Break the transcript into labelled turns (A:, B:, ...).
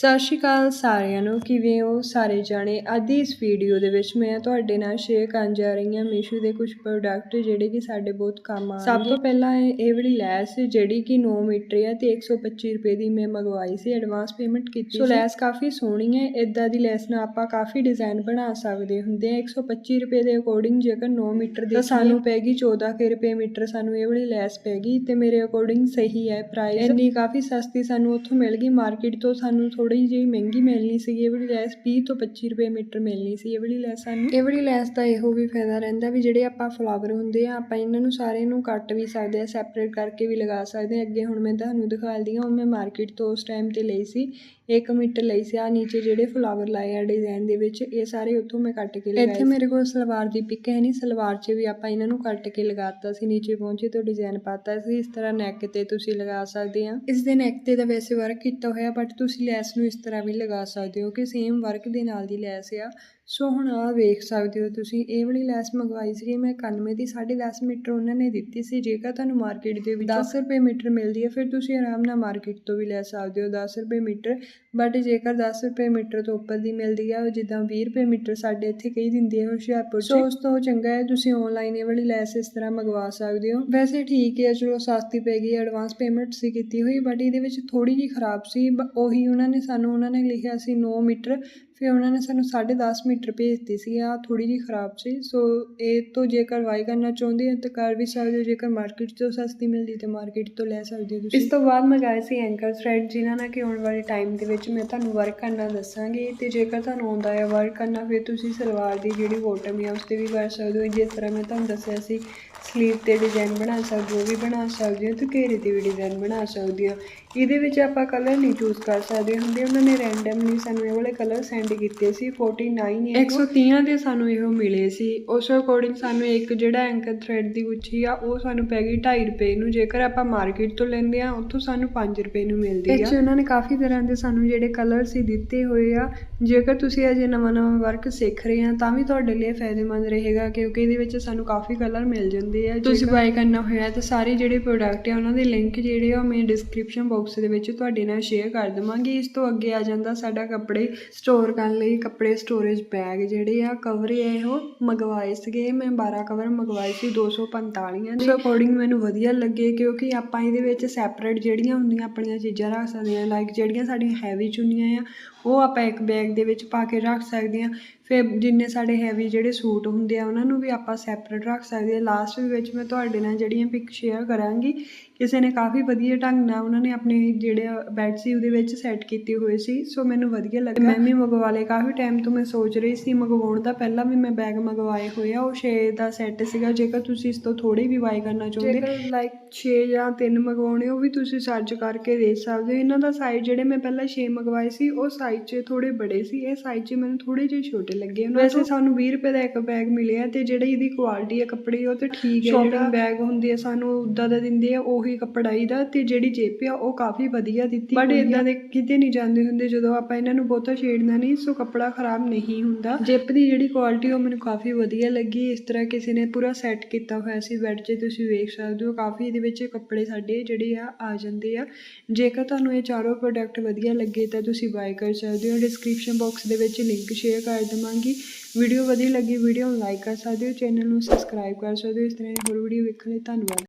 A: ਸਤਿ ਸ਼੍ਰੀ ਅਕਾਲ ਸਾਰਿਆਂ ਨੂੰ ਕਿਵੇਂ ਹੋ ਸਾਰੇ ਜਾਣੇ? ਅੱਜ ਇਸ ਵੀਡੀਓ ਦੇ ਵਿੱਚ ਮੈਂ ਤੁਹਾਡੇ ਨਾਲ ਸ਼ੇਅਰ ਕਰਨ ਜਾ ਰਹੀ ਹਾਂ ਮੀਸ਼ੋ ਦੇ ਕੁਝ ਪ੍ਰੋਡਕਟ ਜਿਹੜੇ ਕਿ ਸਾਡੇ ਬਹੁਤ ਕੰਮ ਆਉਣਗੇ। ਸਭ ਤੋਂ ਪਹਿਲਾਂ ਇਹ ਇਹ ਵਾਲੀ ਲੈਸ ਜਿਹੜੀ ਕਿ 9 ਮੀਟਰ ਹੈ ਤੇ 125 ਰੁਪਏ ਦੀ ਮੈਂ ਮੰਗਵਾਈ ਸੀ ਐਡਵਾਂਸ ਪੇਮੈਂਟ ਕੀਤੀ ਸੋ। ਲੈਸ ਕਾਫੀ ਸੋਹਣੀ ਹੈ ਇਦਾਂ ਦੀ ਲੈਸ ਨਾਲ ਆਪਾਂ ਕਾਫੀ ਡਿਜ਼ਾਈਨ ਬਣਾ ਸਕਦੇ ਹੁੰਦੇ ਆ 125 ਰੁਪਏ ਦੇ ਅਕੋਰਡਿੰਗ ਜੇਕਰ 9 ਮੀਟਰ ਦੀ ਤਾਂ ਸਾਨੂੰ ਪੈਗੀ 14 ਕੁ ਰੁਪਏ ਮੀਟਰ ਸਾਨੂੰ ਇਹ ਵਾਲੀ ਲੈਸ ਪੈਗੀ ਤੇ ਮੇਰੇ ਅਕੋਰਡਿੰਗ ਸਹੀ ਹੈ ਪ੍ਰਾਈਸ ਇੰਨੀ ਕਾਫੀ ਸਸਤੀ ਸਾਨੂੰ ਉੱਥੋਂ ਮਿਲ ਗਈ। ਮਾਰਕੀਟ ਤੋਂ ਸਾਨੂੰ ਥੋੜੀ ਜਿਹੀ ਮਹਿੰਗੀ ਮਿਲਣੀ ਸੀ ਇਹ ਵਾਲੀ ਲੈਸ 20 ਤੋਂ 25 ਰੁਪਏ ਮੀਟਰ ਮਿਲਣੀ ਸੀ ਇਹ ਵਾਲੀ ਲੈਸ ਸਾਨੂੰ। ਇਹ ਵਾਲੀ ਲੈਸ ਦਾ ਇਹੋ ਵੀ ਫਾਇਦਾ ਰਹਿੰਦਾ ਵੀ ਜਿਹੜੇ ਆਪਾਂ ਫਲਾਵਰ ਹੁੰਦੇ ਆ ਆਪਾਂ ਇਹਨਾਂ ਨੂੰ ਸਾਰੇ ਨੂੰ ਕੱਟ ਵੀ ਸਕਦੇ ਆ ਸੈਪਰੇਟ ਕਰਕੇ ਵੀ ਲਗਾ ਸਕਦੇ ਆ। ਅੱਗੇ ਹੁਣ ਮੈਂ ਤੁਹਾਨੂੰ ਦਿਖਾਉਂਦੀ ਹਾਂ ਉਹ ਮੈਂ ਮਾਰਕੀਟ ਤੋਂ ਉਸ ਟਾਈਮ ਤੇ ਲਈ ਸੀ 1 ਮੀਟਰ ਲਈ ਸੀ। ਆ ਨੀਚੇ ਜਿਹੜੇ ਫਲਾਵਰ ਲਾਏ ਆ ਡਿਜ਼ਾਈਨ ਦੇ ਵਿੱਚ ਇਹ ਸਾਰੇ ਉੱਥੋਂ ਮੈਂ ਕੱਟ ਕੇ ਲਗਾਏ ਇੱਥੇ ਮੇਰੇ ਕੋਲ ਸਲਵਾਰ ਦੀ ਪਿਕ ਹੈ ਨਹੀਂ ਸਲਵਾਰ 'ਚ ਵੀ ਆਪਾਂ ਇਹਨਾਂ ਨੂੰ ਕੱਟ ਕੇ ਲਗਾਤਾ ਸੀ ਨੀਚੇ ਪਹੁੰਚੇ ਤੋਂ ਡਿਜ਼ਾਈਨ ਪਾਤਾ ਸੀ। ਇਸ ਤਰ੍ਹਾਂ ਨੈਕ ਤੇ ਤੁਸੀਂ ਲਗਾ ਸਕਦੇ ਆ। ਇਸ ਦੇ ਨੈਕ ਤੇ ਤਾਂ ਵੈਸੇ ਵਰਕ ਕੀਤਾ ਹੋਇਆ ਬਟ ਤੁਸੀਂ ਲੈਸ ਨੂੰ ਇਸ ਤਰ੍ਹਾਂ ਵੀ ਲਗਾ ਸਕਦੇ ਹੋ ਕਿ ਸੇਮ ਵਰਕ ਦੇ ਨਾਲ ਦੀ ਲੈਸ ਆ। ਸੋ ਹੁਣ ਆ ਵੇਖ ਸਕਦੇ ਹੋ ਤੁਸੀਂ ਇਹ ਵਾਲੀ ਲੈਸ ਮੰਗਵਾਈ ਸੀ ਮੈਂ 91 ਦੀ 10.5 ਮੀਟਰ ਉਹਨਾਂ ਨੇ ਦਿੱਤੀ ਸੀ ਜੇਕਰ ਤੁਹਾਨੂੰ ਮਾਰਕੀਟ ਦੇ ਵਿੱਚ 10 ਰੁਪਏ ਮੀਟਰ ਮਿਲਦੀ ਹੈ ਫਿਰ ਤੁਸੀਂ ਆਰਾਮ ਨਾਲ ਮਾਰਕੀਟ ਤੋਂ ਵੀ ਲੈ ਸਕਦੇ ਹੋ 10 ਰੁਪਏ ਮੀਟਰ ਬਟ ਜੇਕਰ 10 ਰੁਪਏ ਮੀਟਰ ਤੋਂ ਉੱਪਰ ਦੀ ਮਿਲਦੀ ਆ ਜਿੱਦਾਂ 20 ਰੁਪਏ ਮੀਟਰ ਸਾਡੇ ਇੱਥੇ ਕਈ ਦਿੰਦੇ ਆ ਹੁਸ਼ਿਆਰਪੁਰ 'ਚ। ਸੋ ਉਸ ਤੋਂ ਚੰਗਾ ਹੈ ਤੁਸੀਂ ਆਨਲਾਈਨ ਇਹ ਵਾਲੀ ਲੈਸ ਇਸ ਤਰ੍ਹਾਂ ਮੰਗਵਾ ਸਕਦੇ ਹੋ। ਵੈਸੇ ਠੀਕ ਹੈ ਚਲੋ ਸਸਤੀ ਪੈ ਗਈ ਐਡਵਾਂਸ ਪੇਮੈਂਟ ਸੀ ਕੀਤੀ ਹੋਈ ਬਟ ਇਹਦੇ ਵਿੱਚ ਥੋੜੀ ਜਿਹੀ ਖਰਾਬ ਸੀ ਉਹੀ ਉਹਨਾਂ ਨੇ ਸਾਨੂੰ ਉਹਨਾਂ ਨੇ ਲਿਖਿਆ ਸੀ 9 ਮੀਟਰ ਫਿਰ ਉਹਨਾਂ ਨੇ ਸਾਨੂੰ 10.5 ਮੀਟਰ ਭੇਜਤੀ ਸੀ ਆ ਥੋੜੀ ਜਿਹੀ ਖਰਾਬ ਸੀ, ਸੋ ਇਹ ਤੋਂ ਜੇਕਰ ਵਾਈ ਕਰਨਾ ਚਾਹੁੰਦੇ ਹੋ ਤਾਂ ਕਰ ਵੀ ਸਕਦੇ ਹੋ, ਜੇਕਰ ਮਾਰਕੀਟ ਤੋਂ ਸਸਤੀ ਮਿਲਦੀ ਤੇ ਮਾਰਕੀਟ ਤੋਂ ਲੈ ਸਕਦੇ ਹੋ ਤੁਸੀਂ। ਇਸ ਤੋਂ ਬਾਅਦ ਮੰਗਾਏ ਸੀ ਐਂਕਰ ਥ੍ਰੈਡ ਜਿਨ੍ਹਾਂ ਨਾਲ ਕਿ ਆਉਣ ਵਾਲੇ ਟਾਈਮ ਦੇ ਵਿੱਚ ਮੈਂ ਤੁਹਾਨੂੰ ਵਰਕ ਕਰਨਾ ਦੱਸਾਂਗੀ ਤੇ ਜੇਕਰ ਤੁਹਾਨੂੰ ਆਉਂਦਾ ਹੈ ਵਰਕ ਕਰਨਾ, ਫਿਰ ਤੁਸੀਂ ਸਲਵਾਰ ਦੀ ਜਿਹੜੀ ਬੋਟਮ ਹੈ ਉਸ ਤੇ ਵੀ ਕਰ ਸਕਦੇ ਹੋ, ਜਿਸ ਤਰ੍ਹਾਂ ਮੈਂ ਤੁਹਾਨੂੰ ਦੱਸਿਆ ਸੀ ਸਲੀਵ ਤੇ ਡਿਜ਼ਾਈਨ ਬਣਾ ਸਕਦੇ ਹੋ ਵੀ ਬਣਾ ਸਕਦੇ ਹੋ, ਤੇ ਘੇਰੇ ਤੇ ਵੀ ਡਿਜ਼ਾਈਨ ਬਣਾ ਸਕਦੇ ਹੋ। ਇਹਦੇ ਵਿੱਚ ਆਪਾਂ ਕਲਰ ਨਹੀਂ ਚੂਜ਼ ਕਰ ਸਕਦੇ ਹੁੰਦੇ, ਉਹਨਾਂ ਨੇ ਰੈਂਡਮਲੀ ਸਾਨੂੰ ਇਹ ਵਾਲੇ ਕਲਰ ਸੈਂਡ ਕੀਤੇ ਸੀ 49 130 ਦੇ ਸਾਨੂੰ ਇਹੋ ਮਿਲੇ ਸੀ। ਉਸ ਅਕੋਰਡਿੰਗ ਸਾਨੂੰ ਇੱਕ ਜਿਹੜਾ ਐਂਕਰ ਥ੍ਰੈਡ ਦੀ ਗੁੱਛੀ ਆ ਉਹ ਸਾਨੂੰ ਪੈ ਗਈ 2.5 ਰੁਪਏ ਨੂੰ। ਜੇਕਰ ਆਪਾਂ ਮਾਰਕੀਟ ਤੋਂ ਲੈਂਦੇ ਆ ਉੱਥੋਂ ਸਾਨੂੰ 5 ਰੁਪਏ ਨੂੰ ਮਿਲਦੀ ਆ। ਇੱਥੇ ਉਹਨਾਂ ਨੇ ਕਾਫੀ ਤਰ੍ਹਾਂ ਦੇ ਸਾਨੂੰ ਜਿਹੜੇ ਕਲਰ ਸੀ ਦਿੱਤੇ ਹੋਏ ਆ। ਜੇਕਰ ਤੁਸੀਂ ਅਜੇ ਨਵਾਂ ਨਵਾਂ ਵਰਕ ਸਿੱਖ ਰਹੇ ਆ ਤਾਂ ਵੀ ਤੁਹਾਡੇ ਲਈ ਫਾਇਦੇਮੰਦ ਰਹੇਗਾ ਕਿਉਂਕਿ ਇਹਦੇ ਵਿੱਚ ਸਾਨੂੰ ਕਾਫੀ ਕਲਰ ਮਿਲ ਜਾਂਦੇ ਆ। ਤੁਸੀਂ ਬਾਈ ਕਰਨਾ ਹੋਇਆ ਤਾਂ ਸਾਰੇ ਜਿਹੜੇ ਪ੍ਰੋਡਕਟ ਆ ਉਹਨਾਂ ਦੇ ਲਿੰਕ ਜਿਹੜੇ ਆ ਮੈਂ ਡਿਸਕ੍ਰਿਪਸ਼ਨ ਬਾਕਸ ਦੇ ਵਿੱਚ ਤੁਹਾਡੇ ਨਾਲ ਸ਼ੇਅਰ ਕਰ ਦੇਵਾਂਗੀ। ਇਸ ਤੋਂ ਅੱਗੇ ਆ ਜਾਂਦਾ ਸਾਡਾ ਕੱਪੜੇ ਸਟੋਰ ਕਰਨ ਲਈ ਕੱਪੜੇ ਸਟੋਰੇਜ ਬੈਗ ਜਿਹੜੇ ਆ ਕਵਰ ਆ ਇਹੋ ਮੰਗਵਾਏ ਸੀਗੇ। ਮੈਂ 12 ਕਵਰ ਮੰਗਵਾਏ ਸੀ 245 ਦੇ। ਅਕੋਰਡਿੰਗ ਮੈਨੂੰ ਵਧੀਆ ਲੱਗੇ ਕਿਉਂਕਿ ਆਪਾਂ ਇਹਦੇ ਵਿੱਚ ਸੈਪਰੇਟ ਜਿਹੜੀਆਂ ਹੁੰਦੀਆਂ, ਆਪਣੀਆਂ ਚੀਜ਼ਾਂ ਰੱਖ ਸਕਦੇ ਹਾਂ। ਲਾਈਕ ਜਿਹੜੀਆਂ ਸਾਡੀਆਂ ਹੈਵੀ ਚੁੰਨੀਆਂ ਆ ਉਹ ਆਪਾਂ ਇੱਕ ਬੈਗ ਦੇ ਵਿੱਚ ਪਾ ਕੇ ਰੱਖ ਸਕਦੇ ਹਾਂ। ਫਿਰ ਜਿੰਨੇ ਸਾਡੇ ਹੈਵੀ ਜਿਹੜੇ ਸੂਟ ਹੁੰਦੇ ਆ, ਉਹਨਾਂ ਨੂੰ ਵੀ ਆਪਾਂ ਸੈਪਰੇਟ ਰੱਖ ਸਕਦੇ ਹਾਂ। ਲਾਸਟ ਦੇ ਵਿੱਚ ਮੈਂ ਤੁਹਾਡੇ ਨਾਲ ਜਿਹੜੀਆਂ ਪਿਕ ਸ਼ੇਅਰ ਕਰਾਂਗੀ, ਕਿਸੇ ਨੇ ਕਾਫੀ ਵਧੀਆ ਢੰਗ ਨਾਲ ਉਹਨਾਂ ਨੇ ਆਪਣੇ ਜਿਹੜੇ ਬੈਡ ਸੀ, ਉਹਦੇ ਵਿੱਚ ਸੈੱਟ ਕੀਤੇ ਹੋਏ ਸੀ। ਸੋ ਮੈਨੂੰ ਵਧੀਆ ਲੱਗਾ। ਮੈਂ ਵੀ ਮੰਗਵਾ ਲਏ। ਕਾਫੀ ਟਾਈਮ ਤੋਂ ਮੈਂ ਸੋਚ ਰਹੀ ਸੀ, ਮੰਗਵਾਉਣ ਦਾ ਪਹਿਲਾਂ ਵੀ ਮੈਂ ਬੈਗ ਮੰਗਵਾਏ ਹੋਏ ਆ। ਉਹ 6 ਦਾ ਸੈੱਟ ਸੀਗਾ। ਜੇਕਰ ਤੁਸੀਂ ਇਸ ਤੋਂ ਥੋੜੇ ਵੀ ਬਾਈ ਕਰਨਾ ਚਾਹੁੰਦੇ ਜੇਕਰ ਲਾਈਕ 6 ਜਾਂ 3 ਮੰਗਵਾਉਣੇ, ਉਹ ਵੀ ਤੁਸੀਂ ਸਰਚ ਕਰਕੇ ਦੇਖ ਸਕਦੇ ਹੋ। ਇਹਨਾਂ ਦਾ ਸਾਈਜ਼ ਜਿਹੜੇ ਮੈਂ ਪਹਿਲਾਂ 6 ਮੰਗਵਾਏ ਸੀ, ਉਹ ਸਾਈਜ਼ 'ਚ ਥੋੜੇ ਬੜੇ ਸੀ ਇਹ ਸਾਈਜ਼ 'ਚ ਮੈਨੂੰ ਥੋੜੇ ਜਿਹੇ ਛੋਟੇ ਲੱਗੇ। ਉਹਨਾਂ ਵੈਸੇ ਸਾਨੂੰ 20 ਰੁਪਏ ਦਾ ਇੱਕ ਬੈਗ ਮਿਲਿਆ ਤੇ ਜਿਹੜੀ ਇਹਦੀ ਕੁਆਲਿਟੀ ਹੈ ਕੱਪੜੇ ਉਹ ਤੇ ਠੀਕ ਹੈ ਸ਼ਾਪਿੰਗ ਬੈਗ ਹੁੰਦੇ ਆ ਸਾਨੂੰ ਉਦਾਂ ਦਾ ਦਿੰਦੇ ਆ ਉਹੀ ਕੱਪੜਾਈ ਦਾ ਤੇ ਜਿਹੜੀ ਜੇਬ ਆ ਉਹ ਕਾਫੀ ਵਧੀਆ ਦਿੱਤੀ ਬਟ ਇਦਾਂ ਦੇ ਕਿਤੇ ਨਹੀਂ ਜਾਂਦੇ ਹੁੰਦੇ ਜਦੋਂ ਆਪਾਂ ਇਹਨਾਂ ਨੂੰ ਬਹੁਤਾ ਛੇੜਨਾ ਨਹੀਂ ਸੋ ਕੱਪੜਾ ਖਰਾਬ ਨਹੀਂ ਹੁੰਦਾ। ਜਿਪ ਦੀ ਜਿਹੜੀ ਕੁਆਲਿਟੀ ਉਹ ਮੈਨੂੰ ਕਾਫੀ ਵਧੀਆ ਲੱਗੀ। ਇਸ ਤਰ੍ਹਾਂ ਕਿਸੇ ਨੇ ਪੂਰਾ ਸੈੱਟ ਕੀਤਾ ਹੋਇਆ ਸੀ ਬੈੱਡ 'ਚ ਤੁਸੀਂ ਵੇਖ ਸਕਦੇ ਹੋ ਕਾਫੀ ਇਹਦੇ ਵਿੱਚ ਕੱਪੜੇ ਸਾਡੇ ਜਿਹੜੇ ਆ ਆ ਜਾਂਦੇ ਆ। ਜੇਕਰ ਤੁਹਾਨੂੰ ਇਹ ਚਾਰੋਂ ਪ੍ਰੋਡਕਟ ਵਧੀਆ ਲੱਗੇ ਤਾਂ ਤੁਸੀਂ ਬਾਏ ਕਰ ਸਕਦੇ ਹੋ। ਡਿਸਕ੍ਰਿਪਸ਼ਨ ਬਾਕਸ ਦੇ ਵਿੱਚ ਲਿੰਕ ਸ਼ੇਅਰ ਕਰ ਦੇਵਾਂਗੀ। ਵੀਡੀਓ ਵਧੀਆ ਲੱਗੀ ਵੀਡੀਓ ਨੂੰ ਲਾਈਕ ਕਰ ਸਕਦੇ ਹੋ। ਚੈਨਲ ਨੂੰ ਸਬਸਕ੍ਰਾਈਬ ਕਰ ਸਕਦੇ ਹੋ। ਇਸ ਤਰ੍ਹਾਂ ਦੀ ਹੋਰ ਵੀਡੀਓ ਵੇਖਣ ਲਈ ਧੰਨਵਾਦ।